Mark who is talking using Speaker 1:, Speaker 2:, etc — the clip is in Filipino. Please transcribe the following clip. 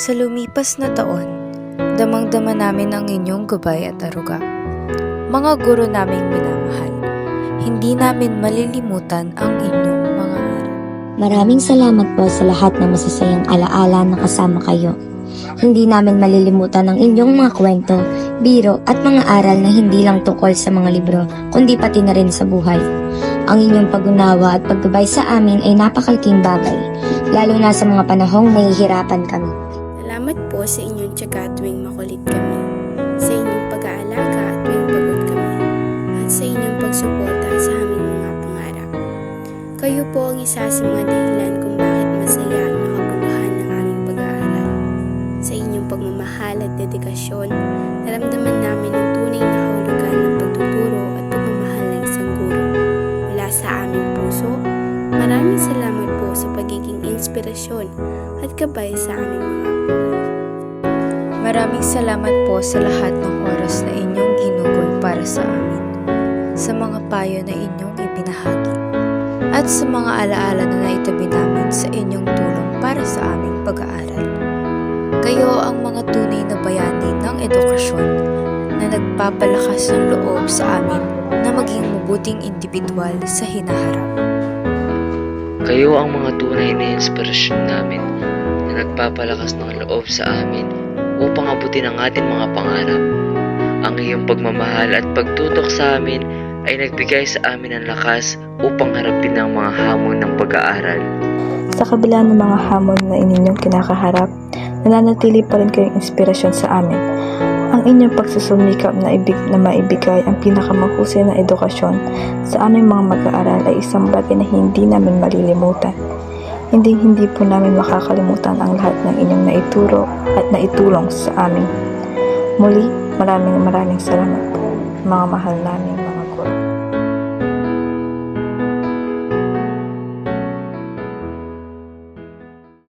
Speaker 1: Sa lumipas na taon, damang-dama namin ang inyong gabay at aruga. Mga guro naming minamahal, hindi namin malilimutan ang inyong mga aral.
Speaker 2: Maraming salamat po sa lahat ng masasayang alaala na kasama kayo. Hindi namin malilimutan ang inyong mga kwento, biro at mga aral na hindi lang tungkol sa mga libro, kundi pati na rin sa buhay. Ang inyong pag-unawa at paggabay sa amin ay napakalaking bagay, lalo na sa mga panahong nahihirapan kami.
Speaker 3: Po sa inyong tiyaga tuwing makulit kami, sa inyong pag-aalaga at tuwing pagod kami, at sa inyong pagsuporta sa aming mga pangarap. Kayo po ang isa sa mga dahilan kung bakit masaya ang nakabuluhan ng aming pag-aaral. Sa inyong pagmamahal at dedikasyon, naramdaman namin ang tunay na kahulugan ng pagtuturo at pagmamahal ng isang guro. Mula sa aming puso, maraming salamat po sa pagiging inspirasyon at gabay sa aming mga
Speaker 1: Maraming salamat po sa lahat ng oras na inyong ginugol para sa amin, sa mga payo na inyong ibinahagi, at sa mga alaala na naitabi namin sa inyong tulong para sa aming pag-aaral. Kayo ang mga tunay na bayani ng edukasyon na nagpapalakas ng loob sa amin na maging mabuting individual sa hinaharap.
Speaker 4: Kayo ang mga tunay na inspirasyon namin na nagpapalakas ng loob sa amin abutin ang ating mga pangarap. Ang iyong pagmamahal at pagtutok sa amin ay nagbigay sa amin ng lakas upang harapin ang mga hamon ng pag-aaral.
Speaker 5: Sa kabila ng mga hamon na ininyong kinakaharap, nananatili pa rin kayong inspirasyon sa amin. Ang inyong pagsusumikap na, ibig, na maibigay ang pinakamahusay na edukasyon sa aming mga mag-aaral ay isang bagay na hindi namin malilimutan. Hindi hindi po namin makakalimutan ang lahat ng inyong naituro at naitulong sa amin. Muli, maraming maraming salamat po, mga mahal namin mga guro.